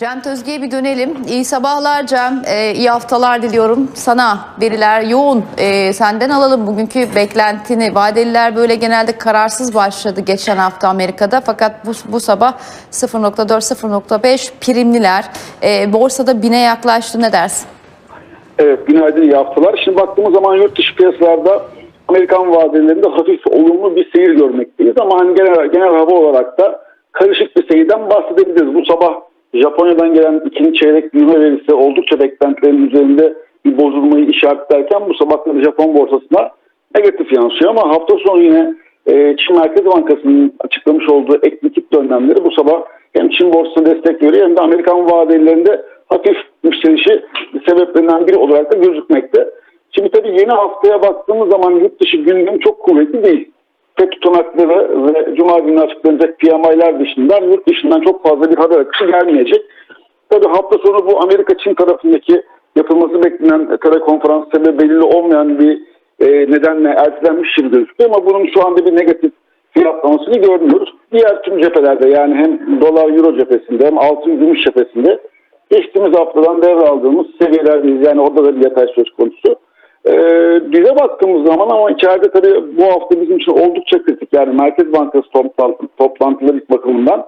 Cem Tözge'ye bir dönelim. İyi sabahlar Cem. Ee, iyi haftalar diliyorum. Sana veriler yoğun. Ee, senden alalım bugünkü beklentini. Vadeliler böyle genelde kararsız başladı geçen hafta Amerika'da. Fakat bu, bu sabah 0.4-0.5 primliler. Ee, borsada bine yaklaştı. Ne dersin? Evet, günaydın, iyi haftalar. Şimdi baktığımız zaman yurt dışı piyasalarda Amerikan vadelerinde hafif olumlu bir seyir görmekteyiz. Ama hani genel, genel hava olarak da karışık bir seyirden bahsedebiliriz. Bu sabah Japonya'dan gelen ikinci çeyrek büyüme verisi oldukça beklentilerin üzerinde bir bozulmayı işaretlerken bu sabah da Japon borsasına negatif yansıyor. Ama hafta sonu yine e, Çin Merkez Bankası'nın açıklamış olduğu ek likit önlemleri bu sabah hem Çin borsasına destek veriyor hem de Amerikan vadelerinde hafif yükselişi sebeplerinden biri olarak da gözükmekte. Şimdi tabii yeni haftaya baktığımız zaman yurt dışı gündem çok kuvvetli değil. FED tutanakları ve Cuma günü açıklanacak PMI'ler dışında yurt dışından çok fazla bir haber akışı gelmeyecek. Tabii hafta sonu bu Amerika-Çin tarafındaki yapılması beklenen telekonferans sebebi belirli olmayan bir e, nedenle ertelenmiş gibi gözüküyor ama bunun şu anda bir negatif fiyatlamasını görmüyoruz. Diğer tüm cephelerde yani hem dolar euro cephesinde hem altın gümüş cephesinde geçtiğimiz haftadan devraldığımız seviyelerdeyiz. Yani orada da bir yatay söz konusu. Ee, bize baktığımız zaman ama içeride tabii bu hafta bizim için oldukça kritik. Yani Merkez Bankası toplantı, toplantıları bakımından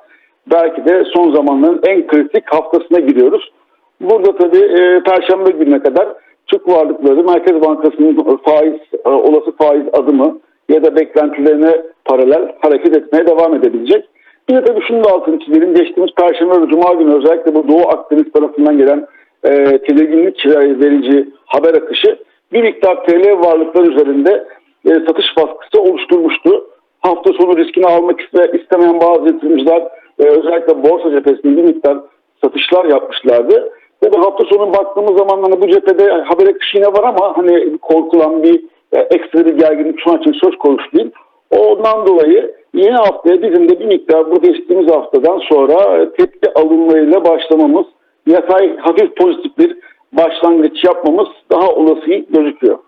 belki de son zamanların en kritik haftasına giriyoruz. Burada tabii e, Perşembe gününe kadar Türk varlıkları Merkez Bankası'nın faiz e, olası faiz adımı ya da beklentilerine paralel hareket etmeye devam edebilecek. Bir de tabii şunu da altını çizelim. Geçtiğimiz Perşembe ve Cuma günü özellikle bu Doğu Akdeniz tarafından gelen e, tedirginlik verici haber akışı bir miktar TL varlıklar üzerinde e, satış baskısı oluşturmuştu. Hafta sonu riskini almak iste, istemeyen bazı yatırımcılar e, özellikle borsa cephesinde bir miktar satışlar yapmışlardı. Ve hafta sonu baktığımız zaman hani bu cephede haber akışı yine var ama hani korkulan bir e, ekstra bir gerginlik şu an için söz konusu değil. Ondan dolayı yeni haftaya bizim de bir miktar bu geçtiğimiz haftadan sonra tepki alınmayla başlamamız, yatay hafif pozitif bir başlangıç yapmamız daha olası gözüküyor.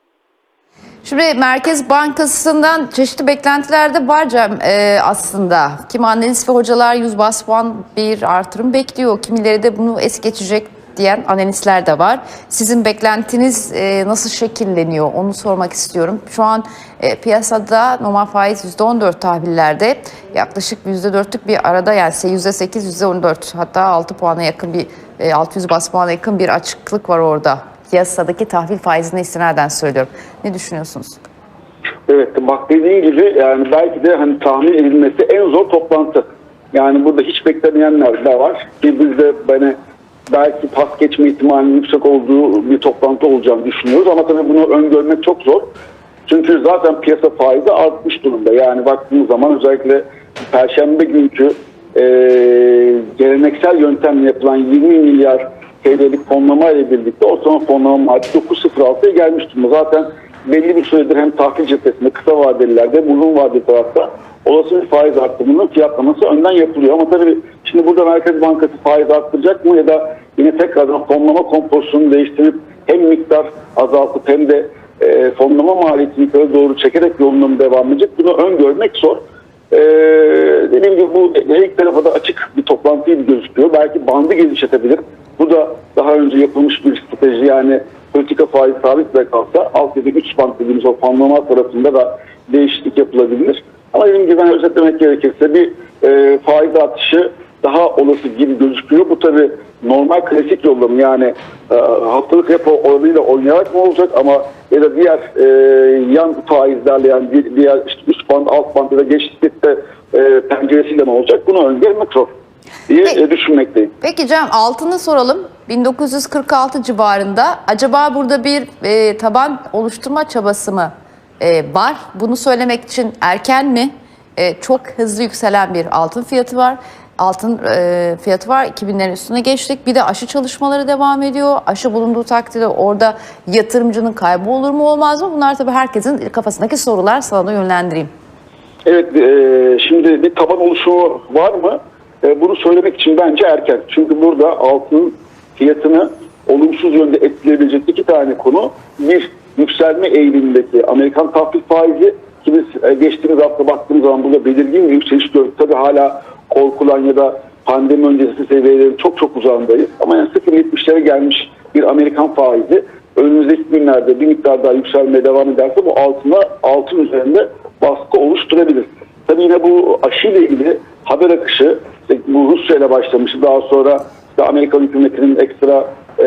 Şimdi Merkez Bankası'ndan çeşitli beklentiler de var Cem e, aslında. Kim analist ve hocalar 100 bas puan bir artırım bekliyor. Kimileri de bunu es geçecek diyen analistler de var. Sizin beklentiniz e, nasıl şekilleniyor onu sormak istiyorum. Şu an e, piyasada normal faiz %14 tahvillerde yaklaşık %4'lük bir arada yani %8 %14 hatta 6 puana yakın bir e, 600 bas puana yakın bir açıklık var orada. Piyasadaki tahvil faizine istinaden söylüyorum. Ne düşünüyorsunuz? Evet bak dediğin gibi yani belki de hani tahmin edilmesi en zor toplantı. Yani burada hiç beklemeyenler de var ki biz de beni belki pas geçme ihtimalinin yüksek olduğu bir toplantı olacağını düşünüyoruz ama tabii bunu öngörmek çok zor. Çünkü zaten piyasa faizi artmış durumda. Yani baktığımız zaman özellikle Perşembe günkü e, geleneksel yöntemle yapılan 20 milyar TL'lik fonlama ile birlikte ortalama fonlama maliyeti 9.06'ya gelmiş durumda. Zaten belli bir süredir hem tahvil cephesinde kısa vadelilerde uzun vadeli tarafta olası bir faiz artımının fiyatlaması önden yapılıyor. Ama tabii şimdi burada Merkez Bankası faiz arttıracak mı ya da yine tekrardan fonlama kompozisyonunu değiştirip hem miktar azaltıp hem de e, fonlama maliyetini yukarı doğru çekerek yoluna mı devam edecek bunu öngörmek zor. Ee, dediğim gibi bu her iki tarafa da açık bir toplantı gibi gözüküyor. Belki bandı genişletebilir. Bu da daha önce yapılmış bir strateji yani politika faiz sabit de kalsa alt ya da 3 band dediğimiz o fonlama tarafında da değişiklik yapılabilir. Ama dediğim gibi ben özetlemek gerekirse bir e, faiz artışı daha olası gibi gözüküyor. Bu tabi normal klasik yolla mı yani e, haftalık repo oranıyla oynayarak mı olacak ama ya da diğer e, yan faizlerle yani di- diğer işte üst band alt band ya da geçtikte e, penceresiyle mi olacak bunu öngörmek zor diye Peki. e, düşünmekteyim. Peki Cem altını soralım. 1946 civarında acaba burada bir e, taban oluşturma çabası mı e, var? Bunu söylemek için erken mi? E, çok hızlı yükselen bir altın fiyatı var. Altın e, fiyatı var. 2000'lerin üstüne geçtik. Bir de aşı çalışmaları devam ediyor. Aşı bulunduğu takdirde orada yatırımcının kaybı olur mu olmaz mı? Bunlar tabii herkesin kafasındaki sorular sana da yönlendireyim. Evet, e, şimdi bir taban oluşumu var mı? E, bunu söylemek için bence erken. Çünkü burada altının fiyatını olumsuz yönde etkileyebilecek iki tane konu. Bir, yükselme eğilimindeki Amerikan tahvil faizi biz e, geçtiğimiz hafta baktığımız zaman burada belirgin bir yükseliş gördük. Tabii hala korkulan ya da pandemi öncesi seviyelerin çok çok uzağındayız. Ama yani 0.70'lere gelmiş bir Amerikan faizi önümüzdeki günlerde bir miktar daha yükselmeye devam ederse bu altına altın üzerinde baskı oluşturabilir. Tabii yine bu aşıyla ilgili haber akışı işte bu Rusya ile başlamıştı. Daha sonra işte Amerikan hükümetinin ekstra e,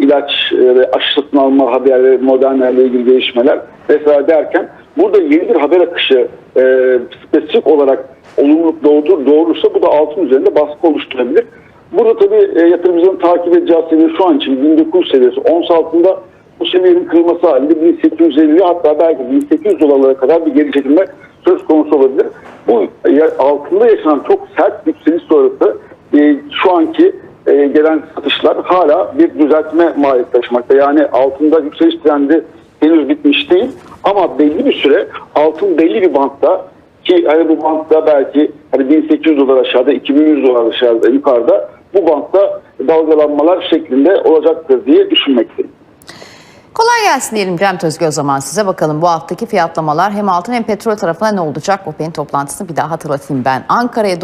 ilaç e, ve aşı satın alma haberleri, modernlerle ilgili gelişmeler vesaire derken burada yeni bir haber akışı e, spesifik olarak olumluluk doğdur, doğurursa bu da altın üzerinde baskı oluşturabilir. Burada tabii e, yatırımcıların takip edeceği seviye şu an için 1900 seviyesi. Ons altında bu seviyenin kırılması halinde 1850 hatta belki 1800 dolarlara kadar bir geri çekilme söz konusu olabilir. Bu altında yaşanan çok sert yükseliş sonrası e, şu anki e, gelen satışlar hala bir düzeltme maliyeti taşımakta. Yani altında yükseliş trendi henüz bitmiş değil ama belli bir süre altın belli bir bantta ki hani bu bantta belki hani 1800 dolar aşağıda 2100 dolar aşağıda yukarıda bu bantta dalgalanmalar şeklinde olacaktır diye düşünmekteyim. Kolay gelsin diyelim Cem Tözgü o zaman size bakalım bu haftaki fiyatlamalar hem altın hem petrol tarafına ne olacak? OPEC'in toplantısını bir daha hatırlatayım ben. Ankara'ya